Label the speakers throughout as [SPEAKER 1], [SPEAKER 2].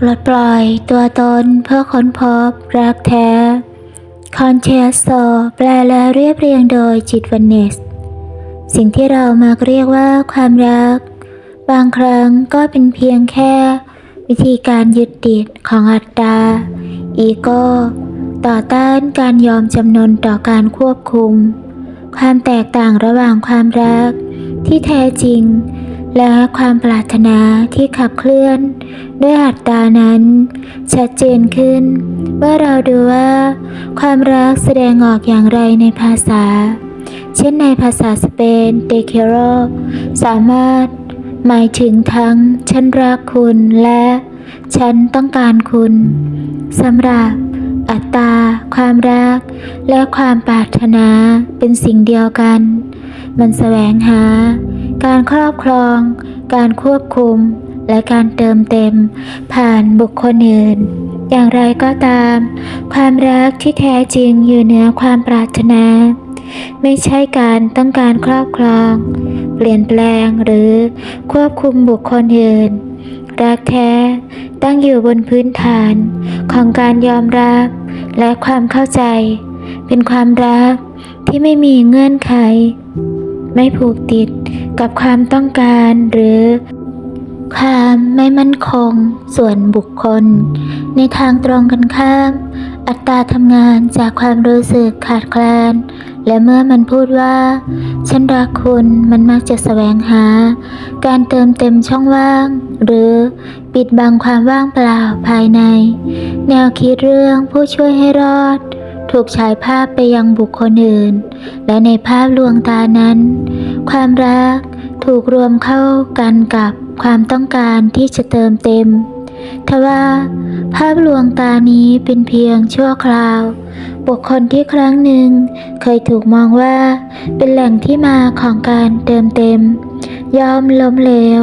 [SPEAKER 1] ปลดปล่อยตัวตนเพื่อค้นพบรักแท้คอนเชสโซแปลและเรียบเรียงโดยจิตวันเนส สิ่งที่เรามาเรียกว่าความรัก บางครั้งก็เป็นเพียงแค่ วิธีการยึดติดของอัตตา อีโก้ ต่อต้านการยอมจำนนต่อการควบคุม ความแตกต่างระหว่างความรัก ที่แท้จริง และความปรารถนาที่ขับเคลื่อน ด้วยอัตตานั้น ชัดเจนขึ้น เมื่อเราดูว่า ความรักแสดงออกอย่างไรในภาษา เช่นในภาษาสเปนเตเคโรสามารถ หมายถึงทั้ง ฉันรักคุณและ ฉันต้องการคุณสำหรับอัตตา ความรัก และความปรารถนาเป็นสิ่งเดียวกัน มันแสวงหา การครอบครอง การควบคุม และการเติมเต็ม ผ่านบุคคลอื่น อย่างไรก็ตาม ความรักที่แท้จริงอยู่เหนือความปรารถนา ไม่ใช่การต้องการครอบครอง เปลี่ยนแปลงหรือควบคุมบุคคลอื่น รักแท้ตั้งอยู่บนพื้นฐานของการยอมรับ และความเข้าใจ เป็นความรักที่ไม่มีเงื่อนไข ไม่ผูกติด กับความต้องการหรือ ความไม่มั่นคง ส่วนบุคคล ในทางตรงกันข้าม อัตตาทำงานจากความรู้สึกขาดแคลน และเมื่อมันพูดว่า ฉันรักคุณมันมักจะแสวงหา การเติมเต็มช่องว่าง หรือปิดบังความว่างเปล่าภายใน แนวคิดเรื่องผู้ช่วยให้รอดถูกฉายภาพไปยังบุคคลอื่น และในภาพลวงตานั้น ความรักถูกรวมเข้ากันกับความต้องการที่จะเติมเต็ม ทว่า ภาพลวงตานี้เป็นเพียงชั่วคราว บุคคลที่ครั้งหนึ่งเคยถูกมองว่า เป็นแหล่งที่มาของการเติมเต็ม ยอมล้มเหลว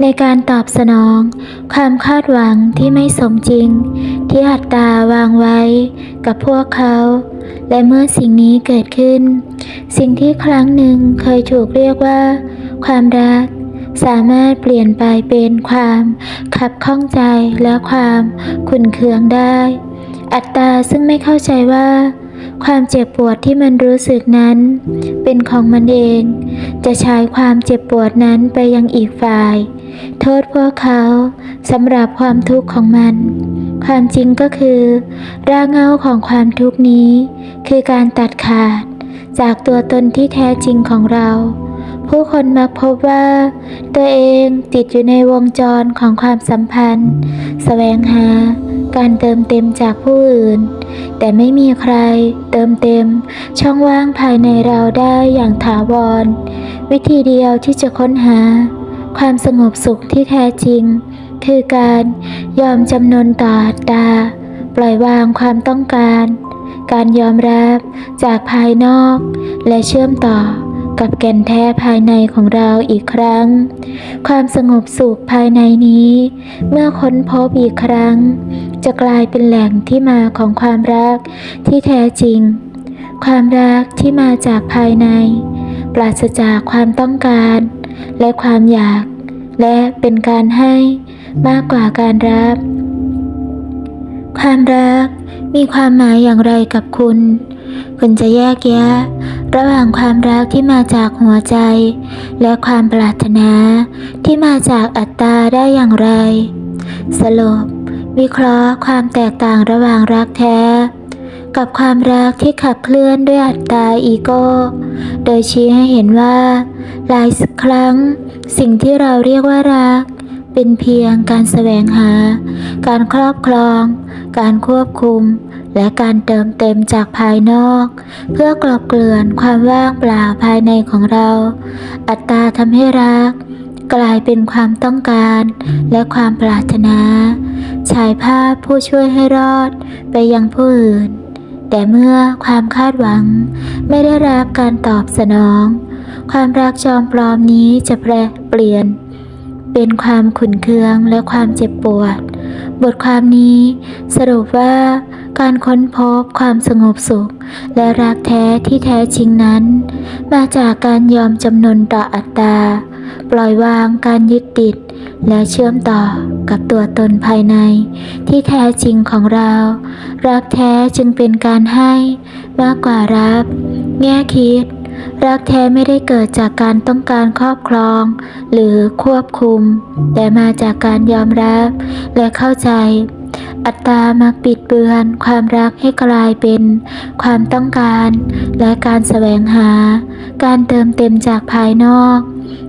[SPEAKER 1] ในการตอบสนอง ความคาดหวังที่ไม่สมจริง ที่อัตตาวางไว้กับพวกเขา และเมื่อสิ่งนี้เกิดขึ้น สิ่งที่ครั้งหนึ่งเคยถูกเรียกว่า ความรัก สามารถเปลี่ยนไปเป็นความขับข้องใจและความขุ่นเคืองได้ อัตตาซึ่งไม่เข้าใจว่า ความเจ็บปวดที่มันรู้สึกนั้น เป็นของมันเอง จะใช้ความเจ็บปวดนั้นไปยังอีกฝ่าย โทษพวกเขาสำหรับความทุกข์ของมัน ความจริงก็คือ รากเหง้าของความทุกข์นี้ คือการตัดขาด จากตัวตนที่แท้จริงของเรา ผู้คนมักพบว่า ตัวเองติดอยู่ในวงจรของความสัมพันธ์แสวงหา การเติมเต็มจากผู้อื่น แต่ไม่มีใครเติมเต็ม ช่องว่างภายในเราได้อย่างถาวร วิธีเดียวที่จะค้นหา ความสงบสุขที่แท้จริง คือการยอมจำนนต่ออัตตา ปล่อยวางความต้องการ การยอมรับจากภายนอก และเชื่อมต่อกับแก่นแท้ภายในของเราอีกครั้ง ความสงบสุขภายในนี้ เมื่อค้นพบอีกครั้ง จะกลายเป็นแหล่งที่มาของความรักที่แท้จริง ความรักที่มาจากภายใน ปราศจากความต้องการ และความอยาก และเป็นการให้มากกว่าการรับ ความรักมีความหมายอย่างไรกับคุณ คุณจะแยกแยะ ระหว่างความรักที่มาจากหัวใจ และความปรารถนาที่มาจากอัตตาได้อย่างไร สรุป วิเคราะห์ความแตกต่างระหว่างรักแท้ กับความรักที่ขับเคลื่อนด้วยอัตตาอีโก้ โดยชี้ให้เห็นว่า หลายครั้ง สิ่งที่เราเรียกว่ารัก เป็นเพียงการแสวงหา การครอบครอง การควบคุม และการเติมเต็มจากภายนอก เพื่อกลบเกลื่อนความว่างเปล่าภายในของเรา อัตตาทำให้รัก กลายเป็นความต้องการและความปรารถนาฉายภาพผู้ช่วยให้รอดไปยังผู้อื่น แต่เมื่อความคาดหวังไม่ได้รับการตอบสนอง ความรักจอมปลอมนี้จะแปรเปลี่ยน เป็นความขุนเคืองและความเจ็บปวด บทความนี้สรุปว่าการค้นพบความสงบสุข และรักแท้ที่แท้จริงนั้น มาจากการยอมจำนนต่ออัตตา ปล่อยวางการยึดติด และเชื่อมต่อกับตัวตนภายใน ที่แท้จริงของเรา รักแท้จึงเป็นการให้มากกว่ารับ แง่คิด รักแท้ไม่ได้เกิดจากการต้องการครอบครอง หรือควบคุม แต่มาจากการยอมรับ และเข้าใจ อัตตามักปิดเบือน ความรักให้กลายเป็น ความต้องการ และการแสวงหา การเติมเต็มจากภายนอก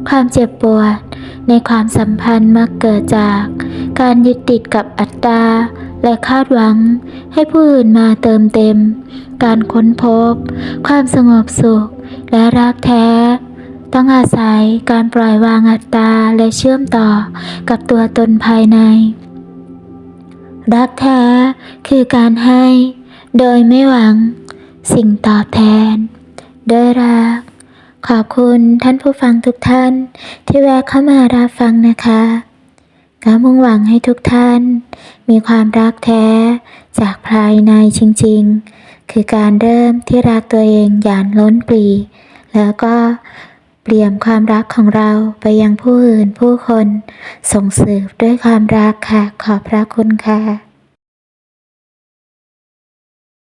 [SPEAKER 1] ความเจ็บปวด ในความสัมพันธ์มักเกิดจาก การยึดติดกับอัตตาและคาดหวัง ให้ผู้อื่นมาเติมเต็ม การค้นพบ ความสงบสุข และรักแท้ต้องอาศัยการปล่อยวางอัตตาและเชื่อมต่อกับตัวตนภายใน รักแท้คือการให้ โดยไม่หวัง สิ่งตอบแทน ด้วยรัก ขอบคุณท่านผู้ฟังทุกท่าน ที่แวะเข้ามารับฟังนะคะก็มุ่งหวังให้ทุกท่าน มีความรักแท้จากภายในจริง ๆ คือการเริ่มที่รักตัวเองอย่างล้นปรีแล้วก็ เปลี่ยมความรักของเราไปยังผู้อื่นผู้คน ส่งสืบด้วยความรักค่ะ ขอบพระคุณค่ะ